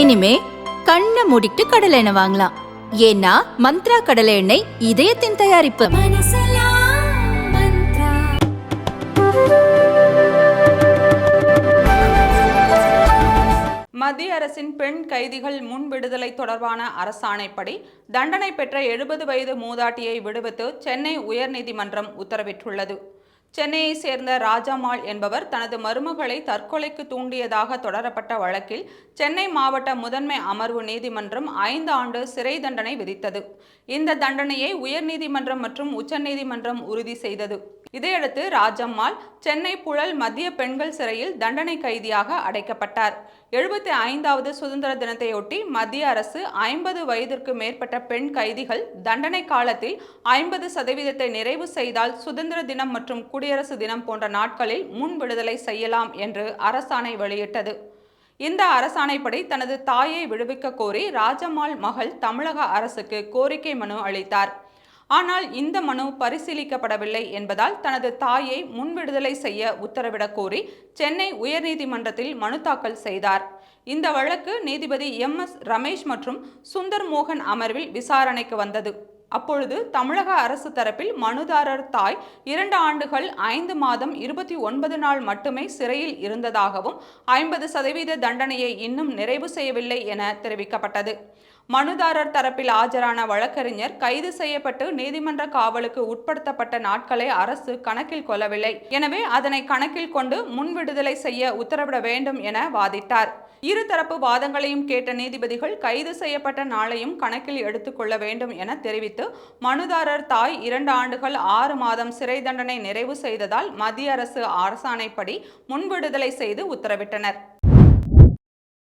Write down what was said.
இனிமே கண்ணை மூடிட்டு கடலை எண்ணெய் வாங்கலாம். ஏன்னா மந்த்ரா கடலை எண்ணெய் இதயத்தின் தயாரிப்பு. மத்திய அரசின் பெண் கைதிகள் முன் விடுதலை தொடர்பான அரசாணைப்படி தண்டனை பெற்ற எழுபது வயது மூதாட்டியை விடுவித்து சென்னை உயர்நீதிமன்றம் உத்தரவிட்டுள்ளது. சென்னையை சேர்ந்த ராஜாமாள் என்பவர் தனது மருமகளை தற்கொலைக்கு தூண்டியதாக தொடரப்பட்ட வழக்கில் சென்னை மாவட்ட முதன்மை அமர்வு நீதிமன்றம் ஐந்து ஆண்டு சிறை தண்டனை விதித்தது. இந்த தண்டனையை உயர்நீதிமன்றம் மற்றும் உச்சநீதிமன்றம் உறுதி செய்தது. இதையடுத்து ராஜம்மாள் சென்னை புழல் மத்திய பெண்கள் சிறையில் தண்டனை கைதியாக அடைக்கப்பட்டார். எழுபத்தி ஐந்தாவது சுதந்திர தினத்தையொட்டி மத்திய அரசு ஐம்பது வயதிற்கு மேற்பட்ட பெண் கைதிகள் தண்டனை காலத்தில் ஐம்பது சதவீதத்தை நிறைவு செய்தால் சுதந்திர தினம் மற்றும் குடியரசு தினம் போன்ற நாட்களில் முன் விடுதலை செய்யலாம் என்று அரசாணை வெளியிட்டது. இந்த அரசாணைப்படி தனது தாயை விடுவிக்க கோரி ராஜம்மாள் மகள் தமிழக அரசுக்கு கோரிக்கை மனு அளித்தார். ஆனால் இந்த மனு பரிசீலிக்கப்படவில்லை என்பதால் தனது தாயை முன்விடுதலை செய்ய உத்தரவிடக் கோரி சென்னை உயர்நீதிமன்றத்தில் மனு தாக்கல் செய்தார். இந்த வழக்கு நீதிபதி எம். எஸ். ரமேஷ் மற்றும் சுந்தர் மோகன் அமர்வில் விசாரணைக்கு வந்தது. அப்பொழுது தமிழக அரசு தரப்பில் மனுதாரர் தாய் இரண்டு ஆண்டுகள் ஐந்து மாதம் இருபத்தி ஒன்பது நாள் மட்டுமே சிறையில் இருந்ததாகவும் ஐம்பது சதவீத தண்டனையை இன்னும் நிறைவு செய்யவில்லை என தெரிவிக்கப்பட்டது. மனுதாரர் தரப்பில் ஆஜரான வழக்கறிஞர் கைது செய்யப்பட்டு நீதிமன்ற காவலுக்கு உட்படுத்தப்பட்ட நாட்களை அரசு கணக்கில் கொள்ளவில்லை. எனவே அதனை கணக்கில் கொண்டு முன் விடுதலை செய்ய உத்தரவிட வேண்டும் என வாதிட்டார். இருதரப்பு வாதங்களையும் கேட்ட நீதிபதிகள் கைது செய்யப்பட்ட நாளையும் கணக்கில் எடுத்துக்கொள்ள வேண்டும் என தெரிவித்து மனுதாரர் தாய் இரண்டு ஆண்டுகள் ஆறு மாதம் சிறை தண்டனை நிறைவு செய்ததால் மத்திய அரசு அரசாணைப்படி முன்விடுதலை செய்து உத்தரவிட்டனர்.